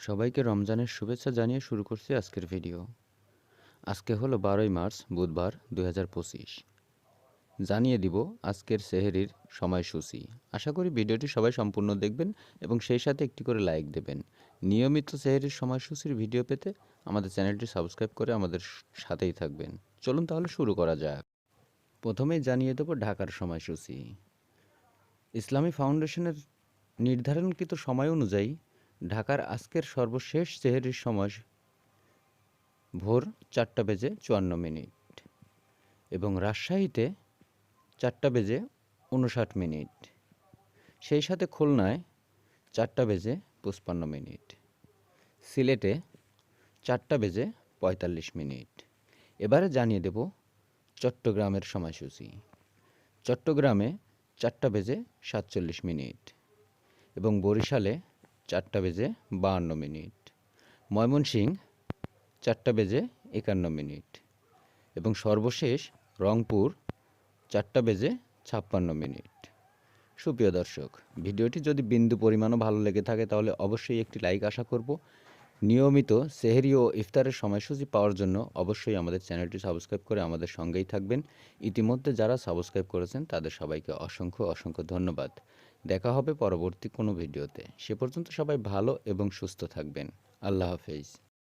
সবাইকে রমজানের শুভেচ্ছা জানিয়ে শুরু করছি আজকের ভিডিও আজকে হলো বারোই মার্চ, বুধবার দু হাজার পঁচিশ। জানিয়ে দিব আজকের সেহেরির সময়সূচি। আশা করি ভিডিওটি সবাই সম্পূর্ণ দেখবেন এবং সেই সাথে একটি করে লাইক দেবেন। নিয়মিত সেহেরির সময়সূচির ভিডিও পেতে আমাদের চ্যানেলটি সাবস্ক্রাইব করে আমাদের সাথেই থাকবেন। চলুন তাহলে শুরু করা যাক। প্রথমেই জানিয়ে দেব ঢাকার সময়সূচি। ইসলামী ফাউন্ডেশনের নির্ধারণকৃত সময় অনুযায়ী ঢাকার আজকের সর্বশেষ সেহেরির সময় ভোর চারটা বেজে চুয়ান্ন মিনিট এবং রাজশাহীতে চারটা বেজে উনষাট মিনিট। সেই সাথে খুলনায় চারটা বেজে পঁচপান্ন মিনিট। সিলেটে চারটা বেজে পঁয়তাল্লিশ মিনিট। এবারে জানিয়ে দেব চট্টগ্রামের সময়সূচি। চট্টগ্রামে চারটা বেজে সাতচল্লিশ মিনিট এবং বরিশালে চারটা বেজে বাহান্ন মিনিট। ময়মনসিংহ, চারটা বেজে একান্ন মিনিট। এবং সর্বশেষ রংপুর, চারটা বেজে ছাপ্পান্ন মিনিট। সুপ্রিয় দর্শক, ভিডিওটি যদি বিন্দু পরিমাণও ভালো লেগে থাকে, তাহলে অবশ্যই একটি লাইক আশা করব। নিয়মিত সেহেরি ও ইফতারের সময়সূচি পাওয়ার জন্য অবশ্যই আমাদের চ্যানেলটি সাবস্ক্রাইব করে আমাদের সঙ্গেই থাকবেন। ইতিমধ্যে যারা সাবস্ক্রাইব করেছেন, তাদের সবাইকে অসংখ্য অসংখ্য ধন্যবাদ। দেখা হবে পরবর্তী কোনো ভিডিওতে। সে পর্যন্ত সবাই ভালো এবং সুস্থ থাকবেন। আল্লাহ হাফেজ।